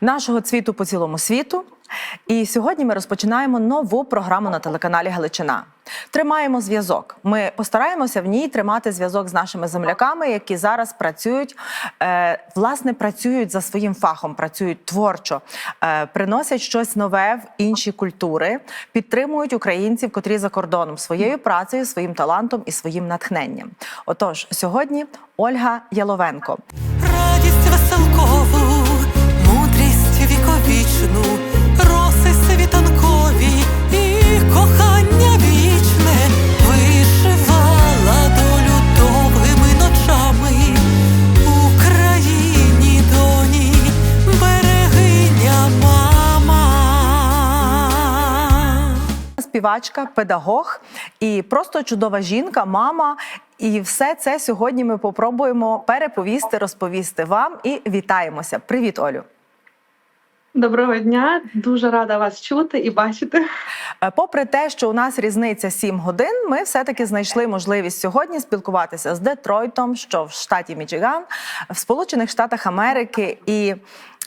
нашого цвіту по цілому світу. І сьогодні ми розпочинаємо нову програму на телеканалі Галичина. Тримаємо зв'язок. Ми постараємося в ній тримати зв'язок з нашими земляками, які зараз працюють, е, власне, працюють за своїм фахом, працюють творчо, е, приносять щось нове в інші культури, підтримують українців, котрі за кордоном своєю працею, своїм талантом і своїм натхненням. Отож, сьогодні Ольга Яловенко. Радість веселкову, віковічну, роси світанкові і кохання вічне вишивала долю довгими ночами Україні доні берегиня мама. співачка, педагог і просто чудова жінка, мама. І все це сьогодні ми попробуємо переповісти, розповісти вам і вітаємося. Привіт, Олю. Доброго дня, дуже рада вас чути і бачити. Е, Попри те, що у нас різниця 7 годин, ми все-таки знайшли можливість сьогодні спілкуватися з Детройтом, що в штаті Мічиган, в Сполучених Штатах Америки. І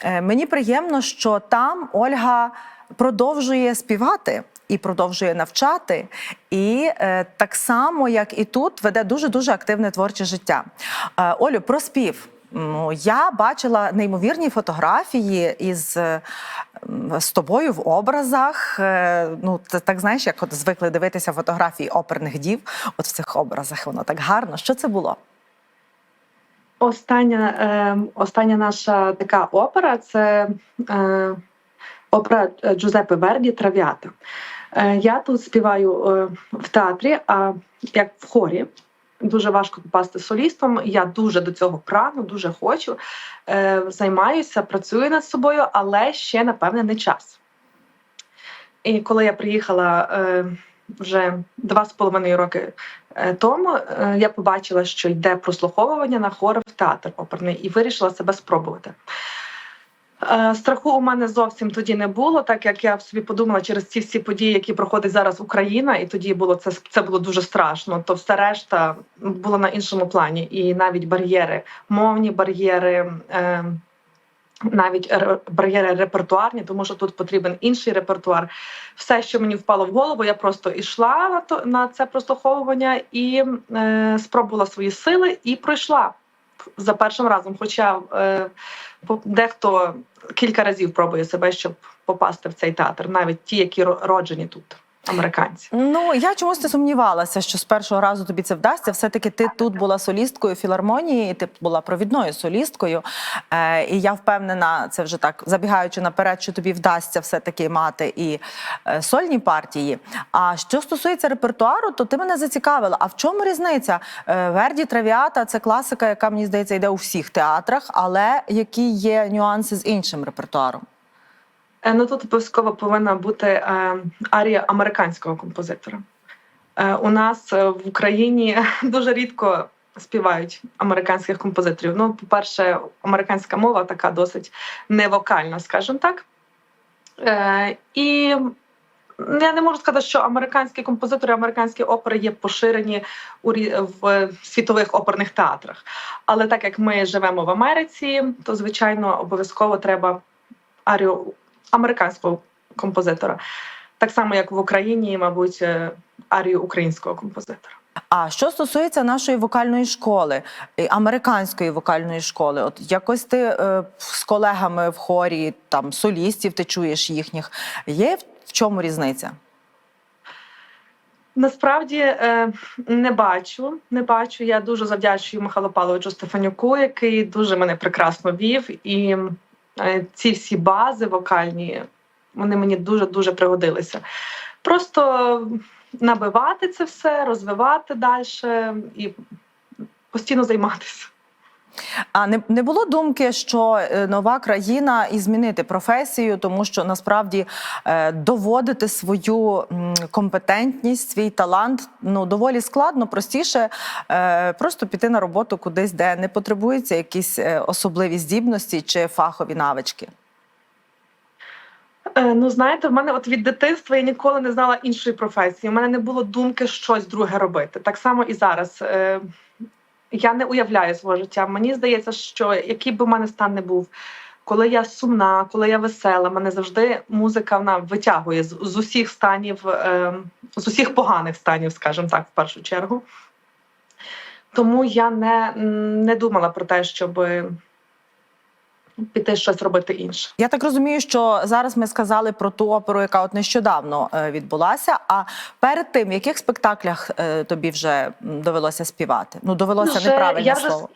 е, мені приємно, що там Ольга продовжує співати. І продовжує навчати, і е, так само, як і тут, веде дуже дуже активне творче життя. Е, Олю, про спів. Ну, я бачила неймовірні фотографії із е, з тобою в образах. Е, Ну, ти так знаєш, як от звикли дивитися фотографії оперних дів. От в цих образах воно так гарно. Що це було? Остання, е, остання наша така опера це е, опера Джузеппе Верді Трав'ята. Е, я тут співаю е, в театрі, а як в хорі. Дуже важко попасти солістом. Я дуже до цього прагну, дуже хочу. Е, займаюся, працюю над собою, але ще, напевне, не час. І коли я приїхала е, вже два з половиною роки е, тому, е, я побачила, що йде прослуховування на хор в театр оперний, і вирішила себе спробувати. Е, Страху у мене зовсім тоді не було, так як я собі подумала через ці всі події, які проходить зараз Україна, і тоді було це це було дуже страшно. То все решта було на іншому плані, і навіть бар'єри, мовні бар'єри. Е, навіть бар'єри репертуарні, тому що тут потрібен інший репертуар. Все, що мені впало в голову, я просто йшла на то на це прослуховування і е, спробувала свої сили і пройшла за першим разом. Хоча е, дехто кілька разів пробує себе, щоб попасти в цей театр, навіть ті, які роджені тут, американці. Ну я чомусь не сумнівалася, що з першого разу тобі це вдасться. Все таки ти тут була солісткою філармонії, ти була провідною солісткою. Е, і я впевнена, це вже так забігаючи наперед, що тобі вдасться все таки мати і е, сольні партії. А що стосується репертуару, то ти мене зацікавила. А в чому різниця? Е, Верді Травіата це класика, яка мені здається йде у всіх театрах, але які є нюанси з іншим репертуаром? Е, Ну тут обов'язково повинна бути е, арія американського композитора. Е, у нас в Україні дуже рідко співають американських композиторів. Ну, по-перше, американська мова така досить невокальна, скажімо так. І я не можу сказати, що американські композитори, американські опери є поширені в світових оперних театрах. Але так як ми живемо в Америці, то звичайно обов'язково треба арію американського композитора. Так само, як в Україні, мабуть, е, арію українського композитора. А що стосується нашої вокальної школи, американської вокальної школи, от якось ти е, з колегами в хорі, там солістів, ти чуєш їхніх. Є в- чому різниця? Насправді е, не бачу. Не бачу. Я дуже завдячую Михайлу Павловичу Стефанюку, який дуже мене прекрасно вів. І ці всі бази вокальні вони мені дуже дуже пригодилися. Просто набивати це все, розвивати далі і постійно займатися. А не, не було думки, що е, нова країна і змінити професію, тому що насправді е, доводити свою компетентність, свій талант ну доволі складно, простіше е, просто піти на роботу кудись, де не потребуються якісь особливі здібності чи фахові навички. Ну, знаєте, в мене от від дитинства я ніколи не знала іншої професії. У мене не було думки щось друге робити. Так само і зараз. Я не уявляю свого життя. Мені здається, що який би в мене стан не був, коли я сумна, коли я весела, мене завжди музика вона витягує з, з усіх станів, е, з усіх поганих станів, скажімо так, в першу чергу. Тому я не, не думала про те, щоб піти щось робити інше. Я так розумію, що зараз ми сказали про ту оперу, яка от нещодавно е, відбулася. А перед тим, в яких спектаклях е, тобі вже довелося співати? Ну, довелося Вже- неправильне я вже слово.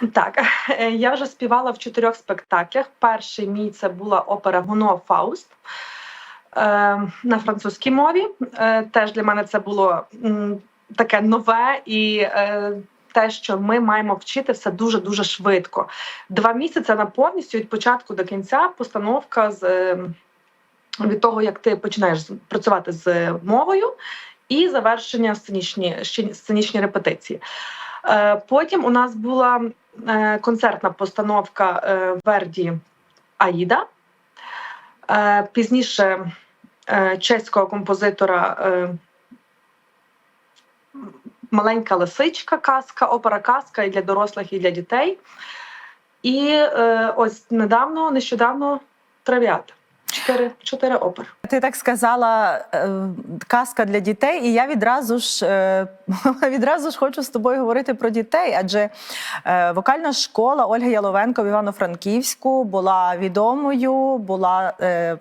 Так, я вже співала в чотирьох спектаклях. Перший мій це була опера Гуно Фауст е, на французькій мові. Теж для мене це було таке нове і. Те, що ми маємо вчити все дуже дуже швидко. Два місяці на повністю від початку до кінця постановка з е, від того, як ти починаєш працювати з мовою, і завершення сценічні сценічні репетиції. Е, Потім у нас була е, концертна постановка е, Верді Аїда. Пізніше чеського композитора Маленька лисичка, казка, опера казка і для дорослих, і для дітей. І е, ось недавно, нещодавно трав'ята. Чотири, чотири опери. Ти так сказала е, казка для дітей, і я відразу ж е, відразу ж хочу з тобою говорити про дітей, адже е, вокальна школа Ольги Яловенко в Івано-Франківську була відомою, була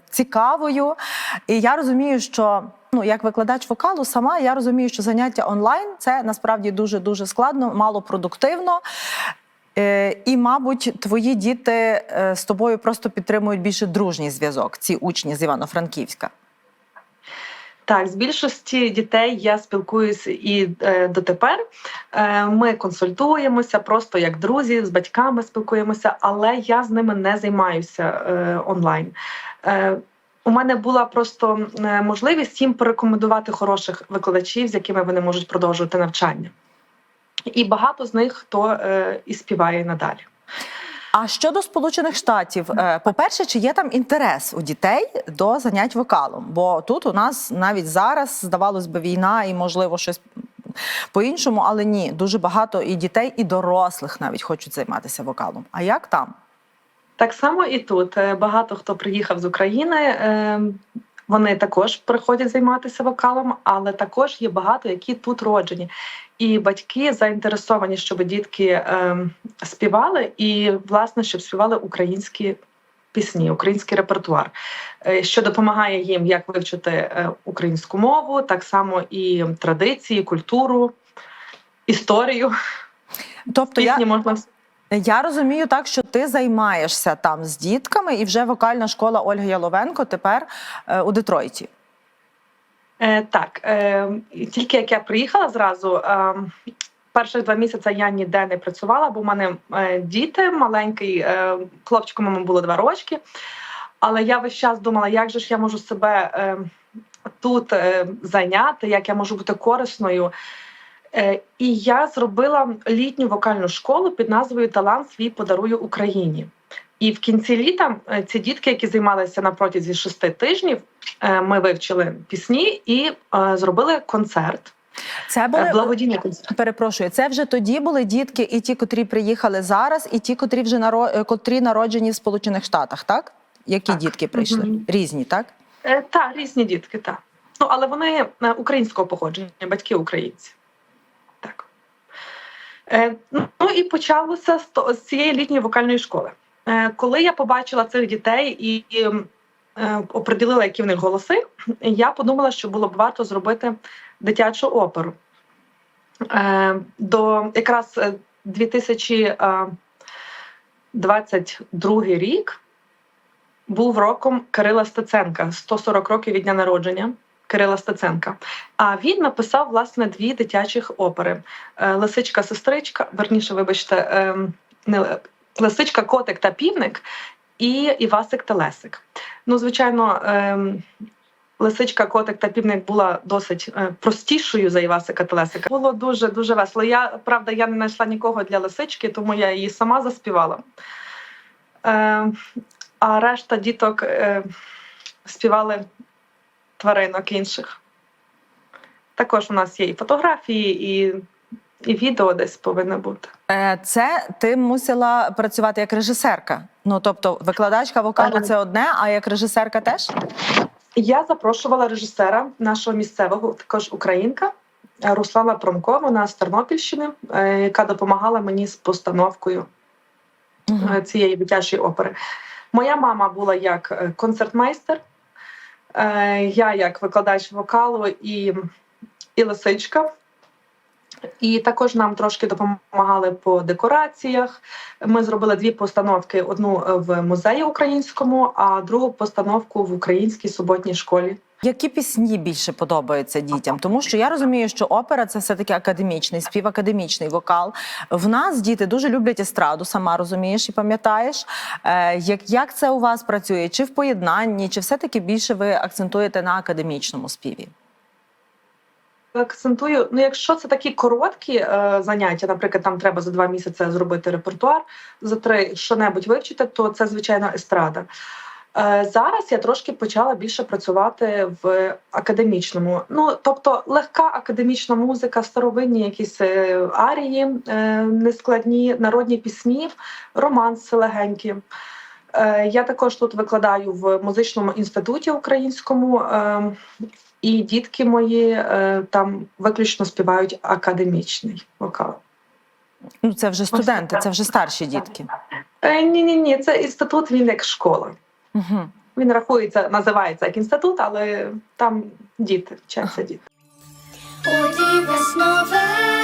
цікавою. І я розумію, що ну як викладач вокалу, сама я розумію, що заняття онлайн це насправді дуже дуже складно, малопродуктивно. Е, І, мабуть, твої діти е, з тобою просто підтримують більше дружній зв'язок, ці учні з Івано-Франківська. Так, з більшості дітей я спілкуюся і е, дотепер. Е, ми консультуємося просто як друзі, з батьками спілкуємося, але я з ними не займаюся е, онлайн. Е, у мене була просто е, можливість їм порекомендувати хороших викладачів, з якими вони можуть продовжувати навчання. І багато з них хто е, і співає надалі. А щодо Сполучених Штатів, е, по-перше, чи є там інтерес у дітей до занять вокалом? Бо тут у нас навіть зараз здавалось би війна і можливо щось по-іншому, але ні, дуже багато і дітей, і дорослих навіть хочуть займатися вокалом. А як там? Так само і тут Е, багато хто приїхав з України. е, Вони також приходять займатися вокалом, але також є багато, які тут роджені. І батьки заінтересовані, щоб дітки е, співали, і власне, щоб співали українські пісні, український репертуар, е, що допомагає їм як вивчити українську мову, так само і традиції, культуру, історію. Тобто я, Пісні можна я розумію так, що ти займаєшся там з дітками, і вже вокальна школа Ольги Яловенко тепер е, у Детройті. Е, так, е, тільки як я приїхала зразу, е, перших два місяці я ніде не працювала, бо в мене е, діти маленький, е, хлопчику моєму було два рочки. Але я весь час думала, як же ж я можу себе е, тут е, зайняти, як я можу бути корисною. Е, і я зробила літню вокальну школу під назвою Талант свій подарую Україні. І в кінці літа е, ці дітки, які займалися на протязі шести тижнів, е, ми вивчили пісні і зробили концерт. Це були Благодійний концерт. Перепрошую, це вже тоді були дітки, і ті, котрі приїхали зараз, і ті, котрі вже наро... котрі народжені в Сполучених Штатах, так? Які Так. дітки прийшли? Мгм. Різні, так? Е, та різні дітки, так. Ну але вони українського походження, батьки українці. Е, ну і почалося з, цієї літньої вокальної школи. Е, коли я побачила цих дітей і, е, оприділила, які в них голоси, я подумала, що було б варто зробити дитячу оперу. До якраз е, 2022 рік був роком Кирила Стеценка, 140 років від дня народження. Кирила Стеценка. А він написав власне дві дитячих опери: Е, Лисичка, сестричка, верніше, вибачте, ем, не Лисичка, котик та півник і Івасик та Лесик. Ну, звичайно, ем, Лисичка, котик та півник була досить е, простішою за Івасика та Лесика. Було дуже дуже весело. Я правда, я не знайшла нікого для лисички, тому я її сама заспівала. Е, а решта діток е, співали тваринок інших. Також у нас є і фотографії, і і відео десь повинно бути. Е, Це ти мусила працювати як режисерка. Ну тобто, викладачка вокалу Ага. це одне, а як режисерка теж? Я запрошувала режисера нашого місцевого, також українка Руслана Промко, вона з Тернопільщини, е, яка допомагала мені з постановкою е, цієї дитячої опери. Моя мама була як концертмейстер, е, я як викладач вокалу і, і лисичка. І також нам трошки допомагали по декораціях. Ми зробили дві постановки: одну е, в музеї українському, а другу постановку в українській суботній школі. Які пісні більше подобаються дітям? Тому що я розумію, що опера це все таки академічний, спів академічний вокал. В нас діти дуже люблять естраду, сама розумієш і пам'ятаєш. Е, як, як це у вас працює? Чи в поєднанні, чи все-таки більше ви акцентуєте на академічному співі? Акцентую, ну якщо це такі короткі е, заняття, наприклад, там треба за два місяці зробити репертуар, за три що-небудь вивчити, то це звичайно естрада. Е, зараз я трошки почала більше працювати в академічному. Ну тобто легка академічна музика, старовинні якісь е, арії, е, нескладні народні пісні, романси легенькі. Я також тут викладаю в музичному інституті українському. і дітки мої там виключно співають академічний вокал. Ну це вже студенти, це вже старші дітки. Ні, ні, ні, це інститут, він як школа. Угу. Він рахується, називається як інститут, але там діти, вчаться діти. Ой, ти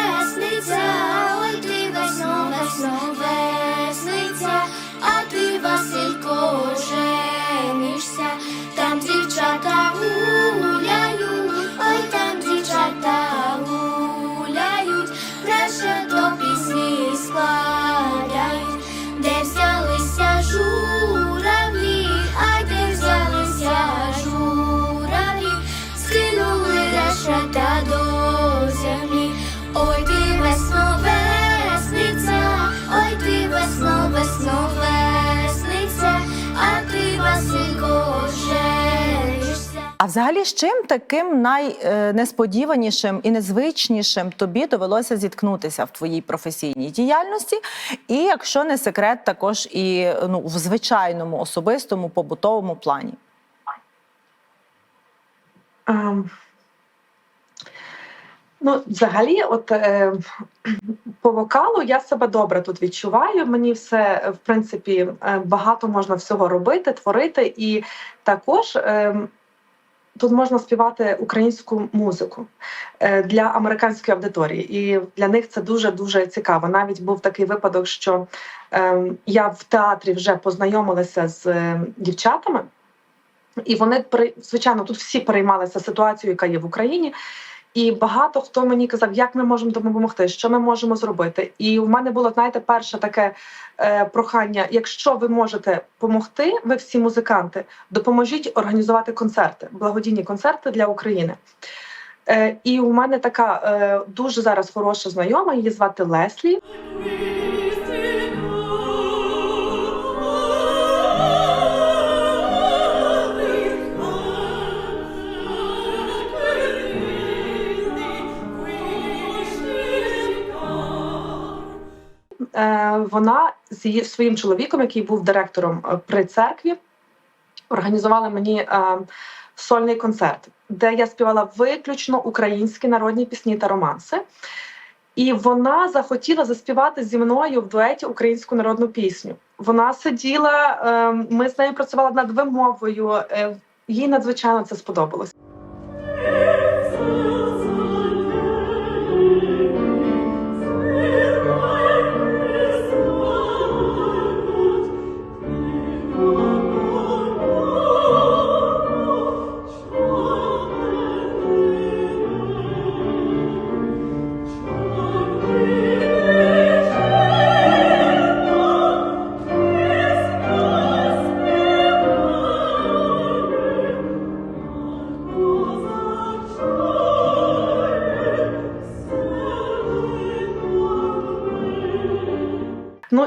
А взагалі з чим таким найнесподіванішим і незвичнішим тобі довелося зіткнутися в твоїй професійній діяльності? І якщо не секрет, також і ну, в звичайному особистому побутовому плані? Ем, Ну, взагалі, от е, по вокалу я себе добре тут відчуваю. Мені все, е, в принципі, е, багато можна всього робити, творити, і також е, тут можна співати українську музику е, для американської аудиторії. І для них це дуже дуже цікаво. Навіть був такий випадок, що е, я в театрі вже познайомилася з е, дівчатами. І вони звичайно тут всі переймалися ситуацією, яка є в Україні. І багато хто мені казав, як ми можемо допомогти, що ми можемо зробити. І в мене було, знаєте, перше таке е, прохання: якщо ви можете допомогти, ви всі музиканти, допоможіть організувати концерти, благодійні концерти для України. Е, і у мене така е, дуже зараз хороша знайома, її звати Леслі. Вона з її своїм чоловіком, який був директором е, при церкві, організувала мені е, сольний концерт, де я співала виключно українські народні пісні та романси. І вона захотіла заспівати зі мною в дуеті українську народну пісню. Вона сиділа, е, ми з нею працювали над вимовою. е, Їй надзвичайно це сподобалось.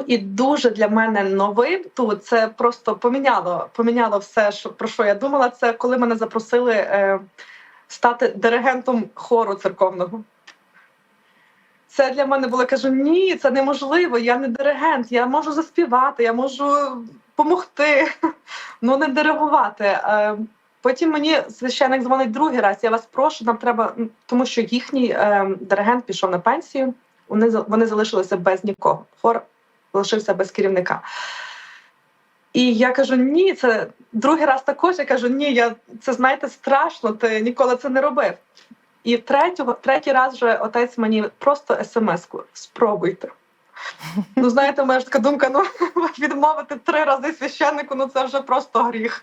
І дуже для мене новим тут це просто поміняло, поміняло все, що про що я думала. Це коли мене запросили е, стати диригентом хору церковного. це для мене було. Я кажу, ні, це неможливо. Я не диригент, я можу заспівати, я можу допомогти, ну не диригувати. Е, Потім мені священник дзвонить другий раз. Я вас прошу, нам треба, тому що їхній е, диригент пішов на пенсію. Вони вони залишилися без нікого. Хор залишився без керівника. І я кажу: ні, це другий раз також. Я кажу, ні, я це знаєте страшно, ти ніколи це не робив. І третього, третій раз вже отець мені просто смс-ку спробуйте. Ну, знаєте, у мене ж така думка: ну відмовити три рази священнику, ну це вже просто гріх.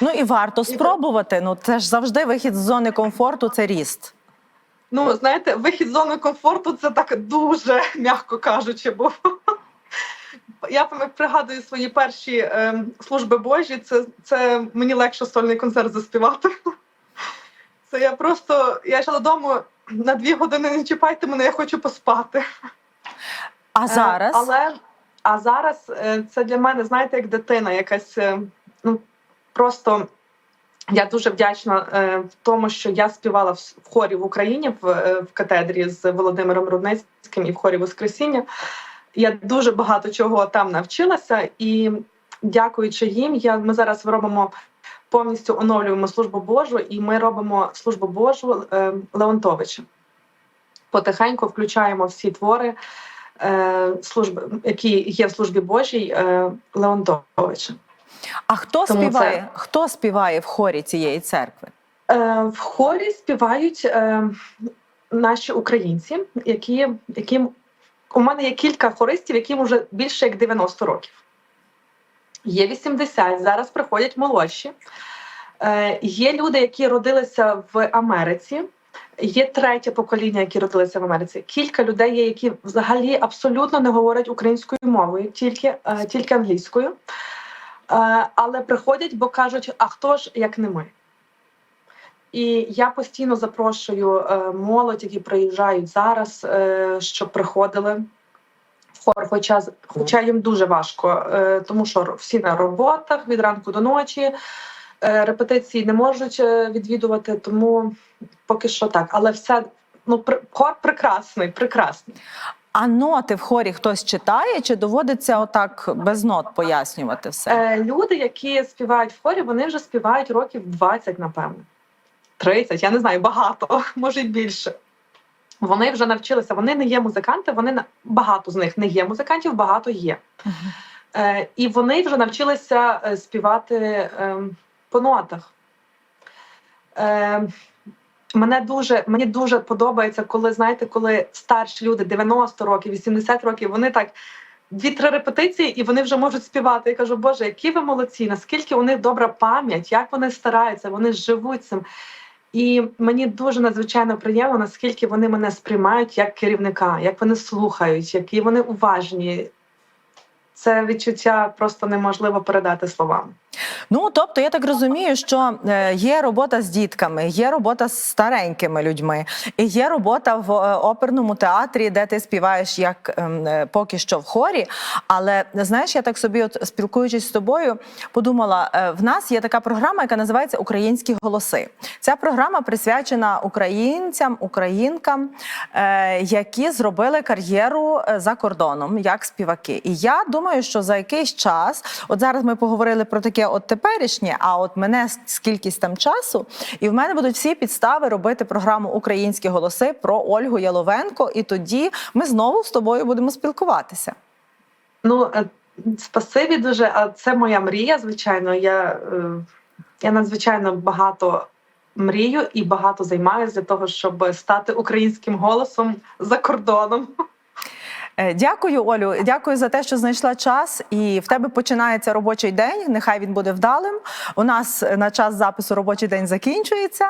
Ну і варто спробувати. Ну це ж завжди вихід з зони комфорту, це ріст. Ну, знаєте, вихід з зони комфорту це так дуже, м'яко кажучи, був. Я пригадую свої перші е, служби Божі. Це, це мені легше сольний концерт заспівати. Це я просто я йшла додому на дві години. Не чіпайте мене, я хочу поспати. А Е, зараз Але а зараз е, це для мене, знаєте, як дитина, якась е, ну просто. Я дуже вдячна е, в тому, що я співала в, в хорі в Україні в, е, в катедрі з Володимиром Рудницьким і в хорі Воскресіння. Я дуже багато чого там навчилася, і дякуючи їм, я ми зараз робимо повністю оновлюємо службу Божу, і ми робимо службу Божу е, Леонтовича. Потихеньку включаємо всі твори е, служби, які є в службі Божій е, Леонтовича. а хто тому співає? це- Хто співає в хорі цієї церкви? Е, в хорі співають е, наші українці, які, яким у мене є кілька хористів, яким вже більше як 90 років. Є 80, зараз приходять молодші. Е, є люди, які родилися в Америці. Є третє покоління, які родилися в Америці. Кілька людей є, які взагалі абсолютно не говорять українською мовою, тільки, е, тільки англійською. Е, але приходять, бо кажуть: а хто ж як не ми? І я постійно запрошую е, молодь, які приїжджають зараз, е, щоб приходили в хор, хоча, хоча їм дуже важко, е, тому що всі на роботах від ранку до ночі. Репетиції не можуть відвідувати, тому поки що так. Але все ну хор прекрасний, прекрасний. А ноти в хорі хтось читає, чи доводиться отак без нот пояснювати все? Люди, які співають в хорі, вони вже співають років 20, напевно. 30, я не знаю, багато, може й більше. Вони вже навчилися, вони не є музиканти, вони багато з них не є музикантів, багато є. Е, і вони вже навчилися е, співати е, по нотах. Е, мене дуже, мені дуже подобається, коли знаєте, коли старші люди 90 років, 80 років, вони так дві-три репетиції, і вони вже можуть співати. Я кажу, Боже, які ви молодці, наскільки у них добра пам'ять, як вони стараються, вони живуть цим. І мені дуже надзвичайно приємно, наскільки вони мене сприймають як керівника, як вони слухають, які вони уважні. Це відчуття просто неможливо передати словами. Ну тобто, я так розумію, що е, є робота з дітками, є робота з старенькими людьми, і є робота в е, оперному театрі, де ти співаєш як ем, е, поки що в хорі. Але знаєш, я так собі, от спілкуючись з тобою, подумала: в нас є така програма, яка називається Українські голоси. Ця програма присвячена українцям, українкам, які зробили кар'єру за кордоном як співаки. І я думаю, що за якийсь час, от зараз ми поговорили про таке от теперішнє, а от мене скількись там часу, і в мене будуть всі підстави робити програму Українські голоси про Ольгу Яловенко. І тоді ми знову з тобою будемо спілкуватися. Ну, е, спасибі дуже. А це моя мрія, звичайно. Я, е, я надзвичайно багато мрію і багато займаюся для того, щоб стати українським голосом за кордоном. Е, Дякую, Олю. Дякую за те, що знайшла час. І в тебе починається робочий день. Нехай він буде вдалим. У нас е, на час запису робочий день закінчується.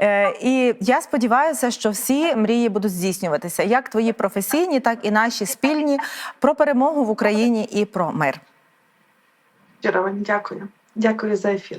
Е, І я сподіваюся, що всі мрії будуть здійснюватися, як твої професійні, так і наші спільні про перемогу в Україні і про мир. Дякую. Дякую за ефір.